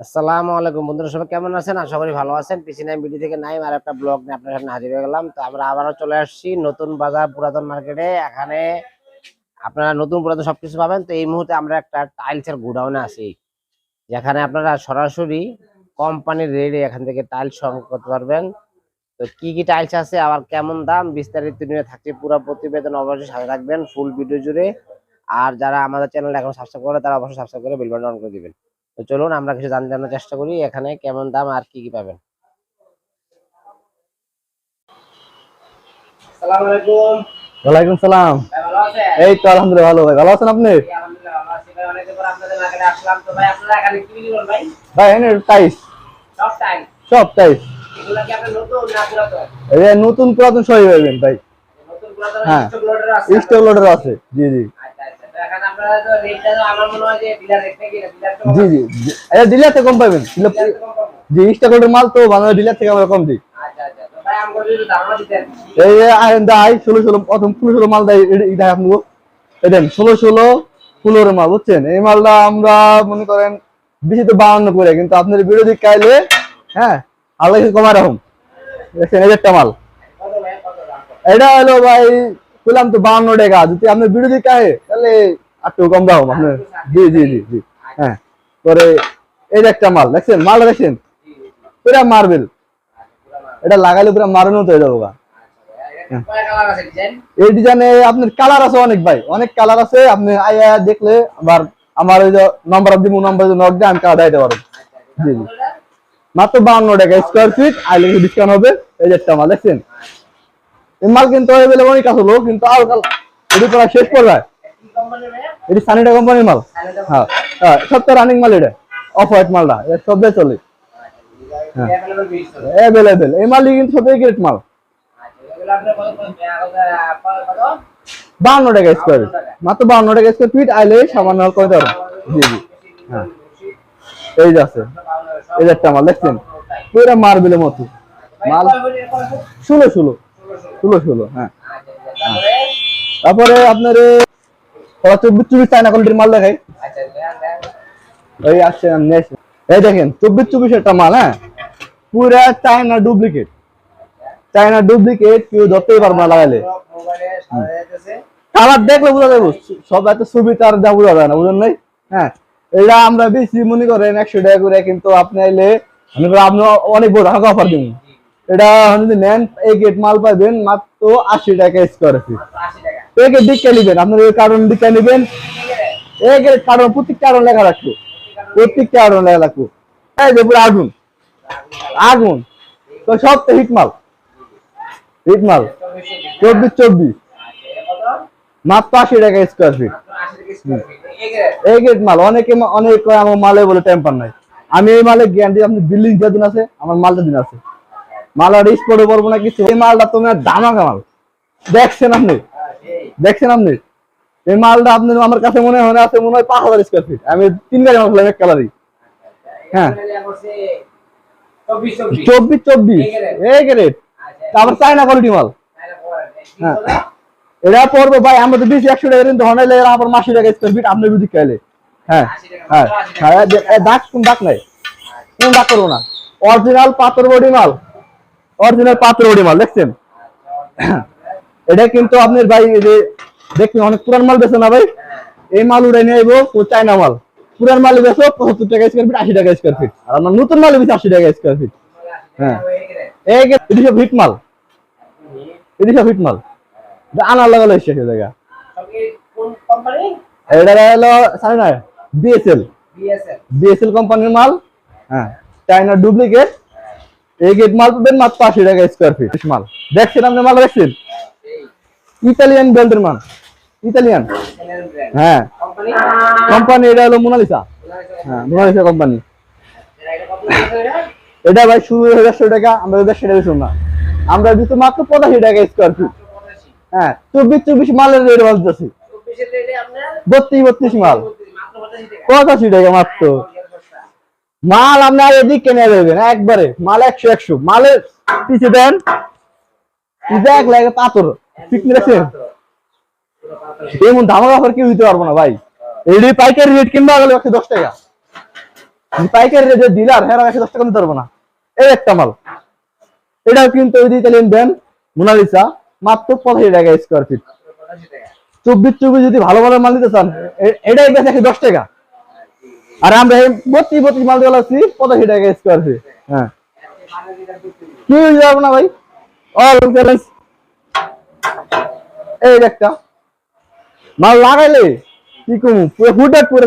আসসালামু আলাইকুম। বন্ধুরা, সবাই কেমন আছেন? আশা করি ভালো আছেন। পিসি নাইম ভিডিও থেকে নাইম আর একটা ব্লগ নিয়ে আপনার সামনে হাজির হয়ে গেলাম। তো আমরা আবারও চলে আসছি নতুন বাজার পুরাতন মার্কেটে। এখানে আপনারা নতুন পুরাতন সবকিছু পাবেন। তো এই মুহূর্তে আমরা একটা টাইলসের গোডাউনে আছি। যেখানে আপনারা সরাসরি কোম্পানির রেডে এখান থেকে টাইলস সংগ্রহ করতে পারবেন। তো কি কি টাইলস আছে, আবার কেমন দাম, বিস্তারিত নিয়ে থাকছে পুরো প্রতিবেদন অবশ্যই সাথে রাখবেন ফুল ভিডিও জুড়ে। আর যারা আমাদের চ্যানেল এখন সাবস্ক্রাইব করে তারা অবশ্যই সাবস্ক্রাইব করে বেল বাটন অন করে দিবেন। তো চলুন আমরা কিছু জানতে জানার চেষ্টা করি এখানে কেমন দাম আর কি কি পাবেন? ওয়ালাইকুম সালাম। ভাই ভালো আছেন? এই তো আলহামদুলিল্লাহ ভালো ভাই। ভালো আছেন আপনি? এই আলহামদুলিল্লাহ ভালো আছি। ভাই অনেকদিন পর আপনাদের মার্কেটে আসলাম। তো ভাই আপনারা এখানে কি বিক্রি করেন ভাই? ভাই এনে টাইস সব টাইম টাইস এগুলো কি আপনার নতুন পুরাতন? এই নতুন পুরাতন সবই পাবেন ভাই। হ্যাঁ। স্টক লোডার আছে। জি জি। জি জি জি। এই ডিলার থেকে কম পাবেন। ডিলার তো কম পাবো। জি স্টক মাল তো বাংলা ডিলার থেকে আমরা কম দিই। এই যে দাই ষোলো ষোলো প্রথম ষোলো ষোলো মাল দেয় দেয় আপনি এই ষোলো ষোলো পনেরো মাল বুঝছেন? এই মালটা আমরা মনে করেন বেশি তো বাউন্ন করে কিন্তু আপনার বিরোধী কাইলে হ্যাঁ আল্লাহ কিছু কমা রাখুন। দেখছেন এই একটা মাল? এটা হলো ভাই বললাম তো বাউন্ন টাকা। যদি আপনার বিরোধী কাহে তাহলে একটু কম দাও আপনার জি জি জি জি। হ্যাঁ। পরে এই যে একটা মাল দেখছেন? মাল দেখছেন। পুরা মার্বেল। এটা লাগাইলে পুরা মারানো তো যাব গা। আচ্ছা এই ডিজাইনে আপনার কালার আছে অনেক ভাই। অনেক কালার আছে আপনি আইয়া দেখলে আবার আমার ওই যে নম্বর দিব নম্বর নক দিয়ে আমি কালার দিতে পারব। আচ্ছা, আচ্ছা। জি, জি। মাত্র বাউন্ন টাকা স্কোয়ার ফিট আইলে ডিসকাউন্ট হবে। এই যে একটা মাল দেখছেন? এই মাল কিন্তু অনেক আসলো কিন্তু আর কাল এটি শেষ পর্যায়ে। কি কোম্পানির ভাইয়া? এটি সানিটা কোম্পানির মাল? হ্যাঁ। হ্যাঁ সবটা রানিং মাল এটা অফ হোয়াইট মালটা এটা সব চলে আচ্ছা। অ্যাভেলেবেল এই মালই কিন্তু সবই গ্রেট মাল। আচ্ছা? বাউন্ন টাকা স্কোয়ার মাত্র বাউন্ন টাকা স্কোয়ার ফিট আইলে সামান্য করে দেওয়া জি জি। হ্যাঁ। এই যে আছে। এই একটা মাল দেখছেন? পুরো মার্বেলের মতো। ভাই, মাল? ষোলো ষোলো। ষোলো, ষোলো। হ্যাঁ। আচ্ছা, আচ্ছা, তারপরে? আপনার ওরা চব্বিশ চব্বিশ চায়না কোয়ালিটির মাল দেখাই। এই আসছে। এই দেখেন, চব্বিশ চব্বিশ একটা মাল হ্যাঁ পুরা চায়না ডুপ্লিকেট চায়না ডুপ্লিকেট, কেউ ধরতেই পারবে না লাগাইলে। কালার দেখলে বোঝা যাবে, সব এত ছবি তার যা বোঝা যায় না, বুঝলেন নাই হ্যাঁ এটা আমরা বেশি মনে করেন একশো টাকা করে, কিন্তু আপনি এলে মনে করেন আপনি অনেক বড় টাকা অফার দিন এটা যদি নেন, এই গেট মাল পাবেন মাত্র আশি টাকা স্কোয়ার ফিট মাত্র 80 টাকা। এই নেবেন, আপনার ওই কারণ দিকটা নেবেন আছে? কারণ প্রত্যেক কারণ লেখা রাখব প্রত্যেক কারণ লেখা রাখব এই যে পুরো আগুন আগুন তো সব তো হিট মাল হিট মাল চব্বিশ চব্বিশ? মাত্র আশি টাকা স্কোয়ার ফিট মাত্র 80 টাকা square feet। এই গেট মাল, অনেকে অনেক আমার মালে বলে টেম্পার নাই আমি এই মালে গ্যারান্টি আপনি বিল্ডিং যেদিন আছে, আমার মালটা দিন আছে মাল আর স্পটে পড়ব না কিছু এই মালটা তোমার দামাকা মাল দেখছেন আপনি। দেখছেন আপনি? এই মালটা আপনি আমার কাছে মনে হয় আছে মনে হয় পাঁচ হাজার স্কোয়ার ফিট আমি তিন গাড়ি মাল এক কালারই হ্যাঁ। এখানে লেখা করছে 24, 24 চব্বিশ চব্বিশ। এই গ্রেড তারপর চায়না কোয়ালিটি মাল। হ্যাঁ। এটা পড়বে ভাই আমরা তো বেশি একশো টাকা কিন্তু হনাই লেগে আমার মাসি টাকা স্কোয়ার ফিট আপনি যদি খাইলে হ্যাঁ হ্যাঁ মাত্র 80 টাকা। হ্যাঁ কোন দাগ নাই। কোন দাগ করব না। অরিজিনাল পাথর বডি মাল। অরিজিনাল পাথর বডি মাল দেখছেন? এটা কিন্তু আপনার ভাই যে দেখছেন অনেক পুরান মাল বেছে না ভাই? এই মাল উড়ে নিয়ে আইবো ও চায়না মাল। পুরান মাল বেছো পঁচাত্তর টাকা স্কোয়ার ফিট আশি টাকা স্কোয়ার ফিট আর আমার নতুন মাল বেশি আশি টাকা স্কোয়ার ফিট হ্যাঁ। এই এটি সব হিট মাল। এটি সব হিট মাল আনার লাগালো শেষ হয়ে জায়গা কোন কোম্পানি? এটা হলো জানি না বিএসএল বিএসএল কোম্পানির মাল। হ্যাঁ। চাইনা ডুপ্লিকেট এই গেট মাল পাবেন মাত্র আশি টাকা স্কোয়ার ফিট মাল। দেখছেন আপনি মাল দেখছেন? ইতালিয়ান বেল্টের মাল। ইতালিয়ান হ্যাঁ। কোম্পানি? এটা হলো মোনালিসা হ্যাঁ মোনালিসা কোম্পানি এটা ভাই শুরু হয়ে দেড়শো টাকা, আমরা দেড়শো টাকা শুন না। আমরা দিচ্ছি মাত্র পঁচাশি টাকা স্কোয়ার ফিট হ্যাঁ চব্বিশ চব্বিশ মালের রেট বলতেছি 24 এর rate এ আপনার বত্রিশ বত্রিশ মাল। 32 মাত্র 85 টাকা। পঁচাশি টাকা মাত্র। মাল আপনার এদিক কেনে দেবেন, একবারে, মাল একশো একশো। মালের পিছিয়ে দেন দেখ লাগে পাথর ঠিক পাতলা। এমন ধামাকা অফার কেউ দিতে পারব না ভাই। এডি পাইকারি রেট কিনবা গেলে একশো দশ টাকা। পাইকারি রেটে ডিলার হ্যাঁ একশো দশ টাকা দিতে পারব না। এই একটা মাল। এটাও কিন্তু ওই ইতালিয়ান ব্যান্ড মোনালিসা মাত্র পঁচাশি টাকা স্কোয়ার ফিট চব্বিশ চব্বিশ যদি ভালো ভালো মাল নিতে চান এটাই বেশ একশো দশ টাকা। আর আমরা এই বত্রিশ বত্রিশ মাল দিয়ে আছি, পঁচাশি টাকা স্কোয়ার ফিট হ্যাঁ। কি হয়ে না ভাই? অল ব্যালেন্স এই একটা। মাল লাগাইলে কি কম পুরো ফুটাট পুরো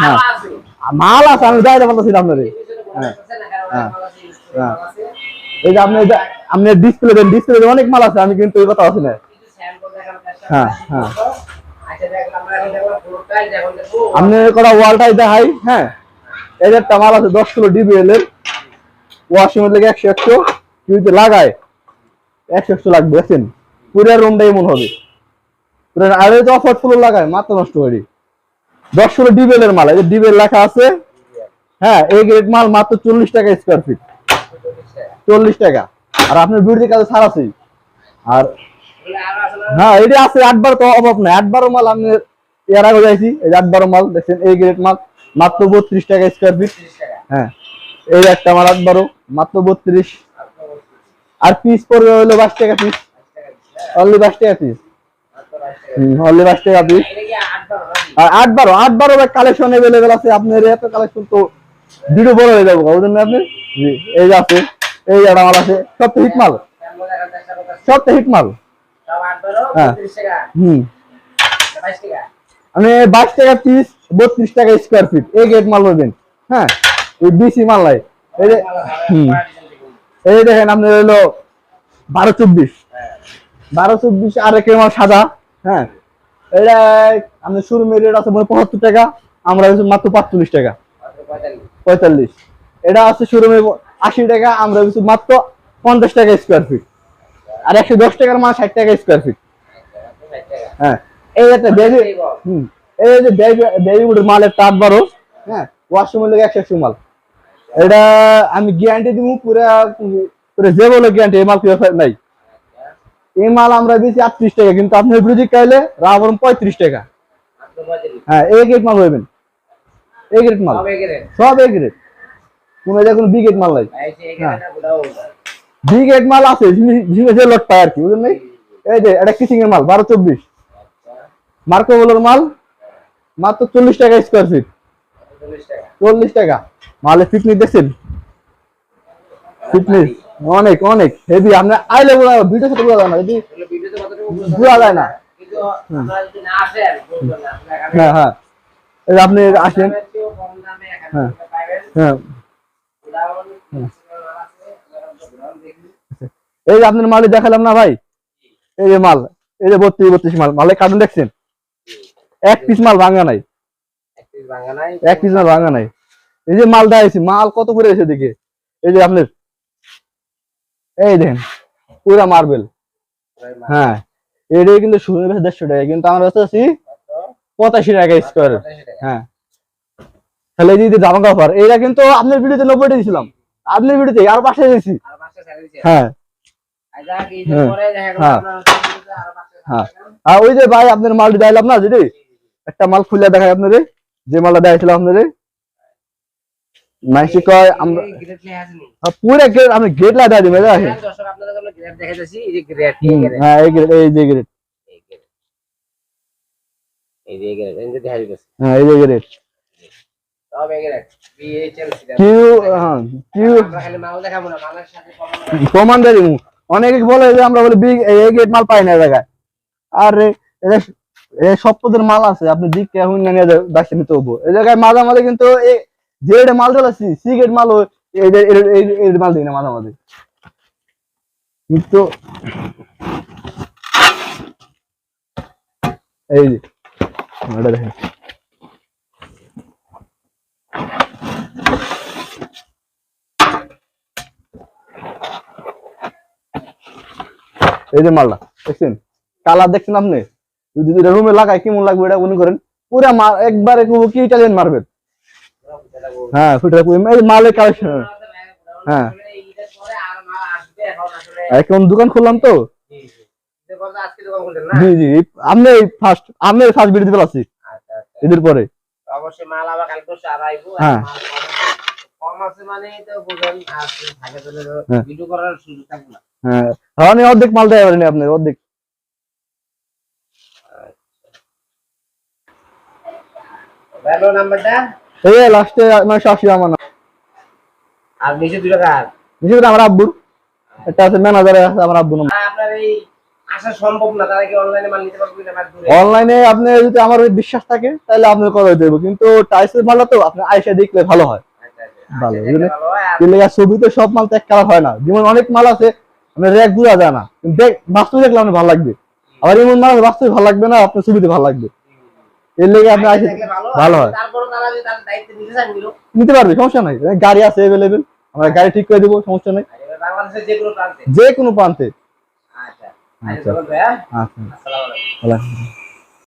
হ্যাঁ। মাল আছে, আমি যাই বলতেছি আপনারে। হ্যাঁ। হ্যাঁ। হ্যাঁ। এই যে আপনি আপনি ডিসপ্লে দেন ডিসপ্লে অনেক মাল আছে, আমি কিন্তু এই কথা আছি না। হ্যাঁ হ্যাঁ। আপনি করা ওয়ালটাই দেখাই হ্যাঁ? এই যে একটা মাল আছে, দশ কিলো ডিবিএল এর। ওয়াশিং এর লেগে একশো একশো যদি লাগায় একশো একশো লাগবে, দেখছেন? পুরো রুমটা এমন হবে। আর তো অফার ফুল লাগায় মাত্র নষ্ট হয়ে দশ কিলো ডিবিএল এর মাল, এই ডিবিএল লেখা আছে হ্যাঁ এই গ্রেড মাল মাত্র চল্লিশ টাকা স্কোয়ার ফিট চল্লিশ টাকা। আর আপনার বিউটি কাজে ছাড় আছে। আর হ্যাঁ এটা আছে আট বার তো অভাব নাই আটবার মাল আমি এর আগে যাইছি এই যে আট বারো মাল দেখছেন এই গ্রেড মাল মাত্র বত্রিশ টাকা স্কোয়ার ফিট হ্যাঁ এই একটা মাল আট বারো মাত্র বত্রিশ আর পিস পড়বে হলো বাইশ টাকা পিস অনলি বাইশ টাকা পিস অনলি বাইশ টাকা পিস আর আট বারো আট বারো কালেকশন এভেলেবেল আছে আপনার এত কালেকশন তো ভিডিও বড় হয়ে যাব বুঝলেন না আপনি জি, এই আছে এই একটা মাল আছে সব তো হিট মাল সব তো হিট মাল হ্যাঁ। হুম। আমি বাইশ টাকা পিস বত্রিশ টাকা স্কোয়ার ফিট এই গেট মাল পাবেন। হ্যাঁ এই বিসি মাল নাই। এই দেখেন, আপনার হলো বারো চব্বিশ। বারো চব্বিশ আর এক মাল সাদা। হ্যাঁ। এটা আপনার শুরু রেট আছে মনে হয় পঁচাত্তর টাকা। আমরা বেচি মাত্র পাঁচচল্লিশ টাকা। পঁয়তাল্লিশ। এটা আছে শোরুমে আশি টাকা। আমরা বেচি মাত্র পঞ্চাশ টাকা স্কোয়ার ফিট আর একশো দশ টাকার মাল ষাট টাকা স্কোয়ার ফিট হ্যাঁ এই একটা বেবি হুম এই যে বেবি উডের মালের তাঁত বারো হ্যাঁ ওয়াশরুমের লোক একশো একশো মাল। এটা আমি গ্যারান্টি দিব পুরা পুরো যে বলে গ্যারান্টি এই মাল কেউ নাই। এই মাল আমরা দিয়েছি আটত্রিশ টাকা কিন্তু আপনি ব্রিজিক খাইলে রাবরম পঁয়ত্রিশ টাকা। হ্যাঁ এই গ্রেড মাল হইবেন। এই গ্রেড মাল। সব এই গ্রেড কোন জায়গায় কোনো বি গ্রেড মাল নাই। বি গ্রেড মাল আছে যে লোট পায় আর কি, বুঝলেন এই যে, এটা কিসিং এর মাল? বারো চব্বিশ। মার্কো বলোর মাল, মাত্র চল্লিশ টাকা স্কোয়ার ফিট চল্লিশ টাকা। মালে ফিটনেস দেখছেন? ফিটনেস অনেক অনেক। হেভি আপনি আইলে বোঝা ভিডিও সাথে বোঝা যায় না। যদি বোঝা যায় না। হ্যাঁ হ্যাঁ। আপনি আসেন। হ্যাঁ হ্যাঁ। এই যে আপনার মালে দেখালাম না ভাই? এই যে মাল এই যে বত্রিশ বত্রিশ মাল। মালে কার্টুন দেখছেন? এক পিস মাল ভাঙা নাই। এক পিস মাল ভাঙা নাই। এই যে মাল দেখাইছি মাল কত করে এসে দিকে এই যে আপনার এই দেখেন পুরা মার্বেল হ্যাঁ এটাই কিন্তু শুরু হয়েছে দেড়শো টাকা। কিন্তু আমার কাছে আছি পঁচাশি টাকা স্কোয়ার হ্যাঁ। তাহলে এই যে জামা কাপড় এইটা কিন্তু আপনার ভিডিওতে নব্বই টাকা দিয়েছিলাম আপনার ভিডিওতে আর পাশে দিয়েছি। হ্যাঁ। হ্যাঁ। আর ওই যে ভাই আপনার মালটি দেখালাম না যদি? একটা মাল খুলে দেখাই আপনারে। যে মালটা দেখাইছিলাম আপনারে। মাইসি কয় আমরা হ্যাঁ, পুরো গেট আমি মেজা আছে হ্যাঁ এই গ্রেড এই যে গ্রেড হ্যাঁ এই যে গ্রেড কিউ হ্যাঁ কিউ অনেকে বলে যে আমরা বলি বিগ এই গেট মাল পাই না জায়গায়। আর এই সপ্তাহের মাল আছে, আপনি দিক কেমন নিয়ে দেখে এই জায়গায় মাঝে মাঝে কিন্তু এই যে মাল চলেছি সি গেট মাল এই মাল দিই না মাঝে মাঝে কিন্তু এই যে দেখেন। এই যে মালটা দেখছেন? কালার দেখছেন আপনি? যদি এটা রুমে লাগায় কেমন লাগবে এটা মনে করেন? পুরা মাল একবারে কি কি ইটালিয়ান মারবেন হ্যাঁ ফুটে মালের কালেকশন হ্যাঁ। এখন দোকান খুললাম তো। জি জি আপনি ফার্স্ট আপনি ফার্স্ট ভিডিও দিতে পারছি এদের পরে। অবশ্যই মাল আবার কালকে হ্যাঁ। কম আছে। মানে তো বুঝেন আর থাকে তাহলে তো হ্যাঁ। ভিডিও করার সুযোগ থাকবে না। হ্যাঁ। আমি অর্ধেক মাল দেওয়া পারিনি আপনার অর্ধেক। এই লাস্টে নয়শো আশি আমার আর নিচে দুটো কার? বিশেষ করে আমার আব্বুর। একটা আছে ম্যানেজারে আছে আমার আব্বু নাম আপনার এই আসা সম্ভব না তারা কি অনলাইনে মাল নিতে পারবে না অনলাইনে আপনি যদি আমার ওই বিশ্বাস থাকে তাহলে আপনি করে দেবো। কিন্তু টাইসের মালটা তো আপনি আইসা দেখলে ভালো হয়। আচ্ছা, আচ্ছা। ভালো, আচ্ছা, হয়। এই ছবিতে সব মাল তো এক কালার হয় না। যেমন অনেক মাল আছে আপনার র্যাক বোঝা যায় না। দেখ বাস্তবে দেখলে আপনার ভালো লাগবে। আবার এমন মানুষ বাস্তবে ভালো লাগবে না আপনার ছবিতে ভালো লাগবে। এর লেগে আপনি আইসা ভালো হয়। নিতে পারবে সমস্যা নাই। গাড়ি আছে অ্যাভেলেবেল আমরা গাড়ি ঠিক করে দেবো সমস্যা নাই। যে কোনো প্রান্তে। যে কোনো প্রান্তে। আচ্ছা। আচ্ছা। আচ্ছা।